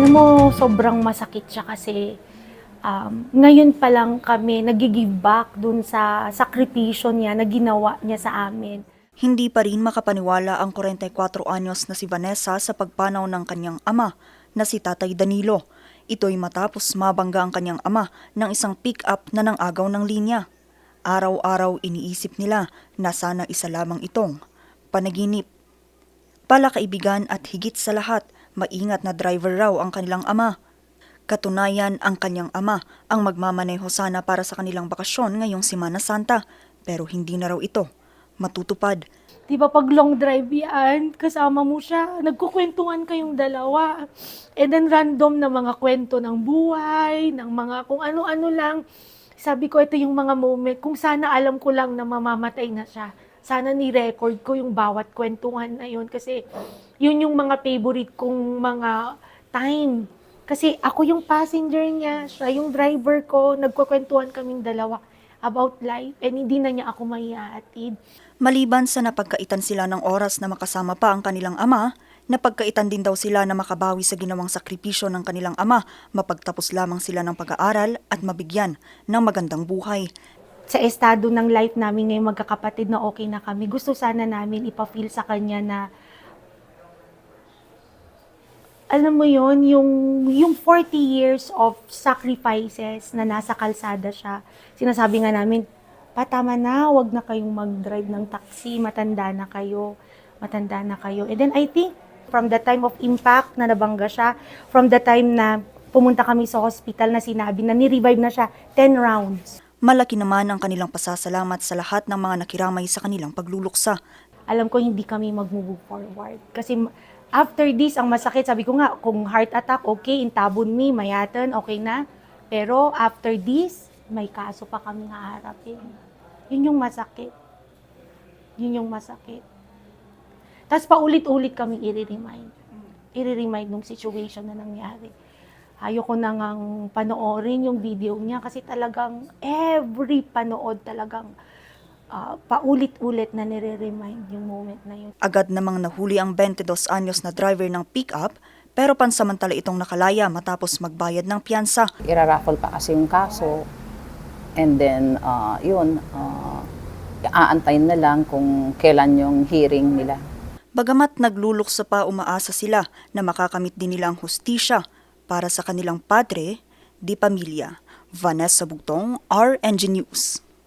Alam mo, sobrang masakit siya kasi um, ngayon pa lang kami nagigive back dun sa sakripisyo niya na ginawa niya sa amin. Hindi pa rin makapaniwala ang 44 anyos na si Vanessa sa pagpanaw ng kanyang ama na si Tatay Danilo. Ito'y matapos mabangga ang kanyang ama ng isang pick-up na nang agaw ng linya. Araw-araw iniisip nila na sana isa lamang itong panaginip. Pala kaibigan at higit sa lahat, maingat na driver raw ang kanilang ama. Katunayan, ang kanyang ama ang magmamaneho sana para sa kanilang bakasyon ngayong Semana Santa, pero hindi na raw ito matutupad. Di ba pag long drive yan, kasama mo siya, nagkukwentuhan kayong dalawa. And then random na mga kwento ng buhay, ng mga kung ano-ano lang. Sabi ko, ito yung mga moment, kung sana alam ko lang na mamamatay na siya. Sana ni-record ko yung bawat kwentuhan na yun. Kasi yun yung mga favorite kong mga time. Kasi ako yung passenger niya, siya yung driver ko, nagkukwentuhan kaming dalawa about life and hindi na niya ako maihatid. Maliban sa napagkaitan sila ng oras na makasama pa ang kanilang ama, napagkaitan din daw sila na makabawi sa ginawang sakripisyo ng kanilang ama, mapagtapos lamang sila ng pag-aaral at mabigyan ng magandang buhay. Sa estado ng life namin ngayong magkakapatid na okay na kami, gusto sana namin ipafeel sa kanya na alam mo yon yung yung 40 years of sacrifices na nasa kalsada siya. Sinasabi nga namin, patama na, wag na kayong mag-drive ng taxi, matanda na kayo, matanda na kayo. And then I think from the time of impact na nabangga siya, from the time na pumunta kami sa hospital na sinabi na ni-revive na siya 10 rounds. Malaki naman ang kanilang pasasalamat sa lahat ng mga nakiramay sa kanilang pagluluksa. alam ko hindi kami mag-move forward. Kasi after this, ang masakit, sabi ko nga, kung heart attack, okay, intabon me, mayatan, okay na. Pero after this, may kaso pa kami haharapin. Yun yung masakit. Yun yung masakit. Tapos paulit-ulit kami i-remind. I-remind nung situation na nangyari. Ayoko na ngang panoorin yung video niya kasi talagang every panood talagang ah, paulit-ulit na nire-remind yung moment na yun. Agad namang nahuli ang 22 anyos na driver ng pick-up, pero pansamantala itong nakalaya matapos magbayad ng piyansa. iraraffle pa kasi yung kaso. And then, uh, yun, uh, aantayin na lang kung kailan yung hearing nila. Bagamat nagluluksa pa umaasa sila na makakamit din nila ang hustisya para sa kanilang padre, di pamilya. Vanessa Bugtong, RNG News.